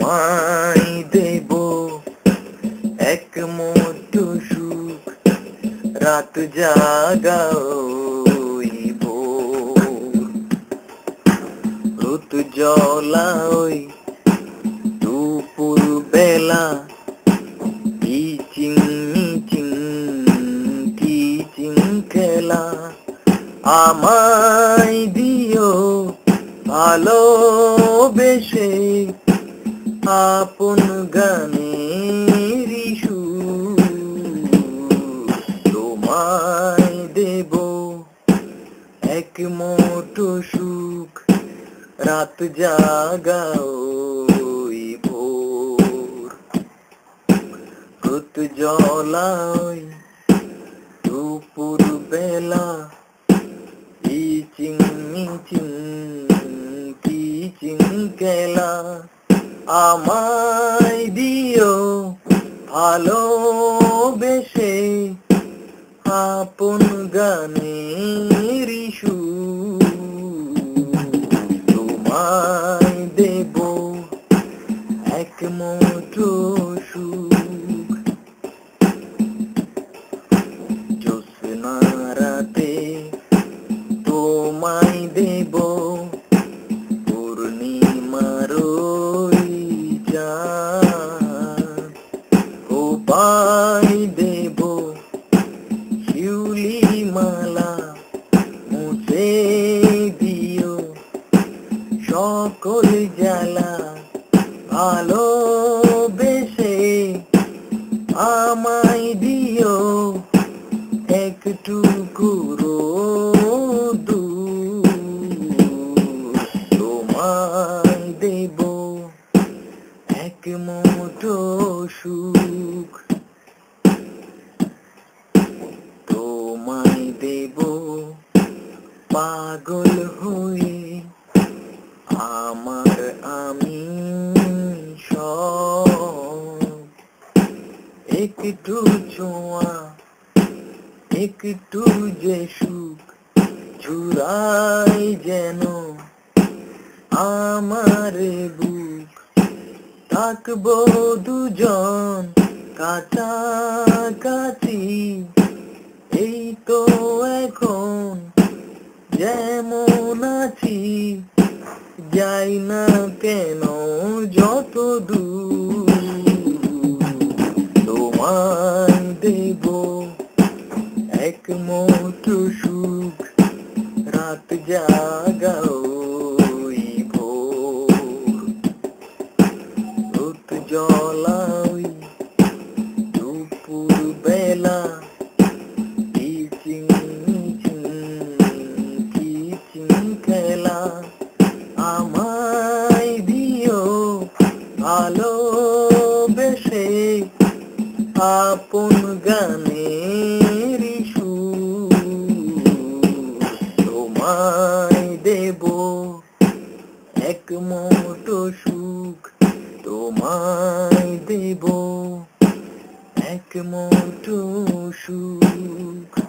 তোমায় দেব। এক মুঠো সুখ রাত জাগাও রুত জলা দুপুর বেলা। চিং চিং চিং খেলা। আমায় দিও ভালোবেসে আপন গানের তোমায় দেব। এক মোটো সুখ রাত জাগাও ভোর। রুত জলায় দুপুর বেলা চিং চিং চিং খেলা আমায় দিও ভালোবেসে আপন গানে তোমায় দেব উপায় দেব শিউলি মালা মুছে দিও। সকল জালা ভালোবেসে মুঠো সুখ। তোমায় দেব পাগল হয়ে, আমার আমি সব। একটু ছোঁয়া, একটু যে সুখ চুরাই যেন আমার বুক থাকব দুজন কাছাকাছি এই তো এখন যেমন আছি, যাই না কেন যত দূর। তোমায় দেব এক সুখ, রাত জাগাও জলাই দুপুর বেলা খেলা আমায় দিও ভালোবেসে আপন গানের তোমায় দেব এক মোটো সুখ তোমায় দেব এক মতো সুখ।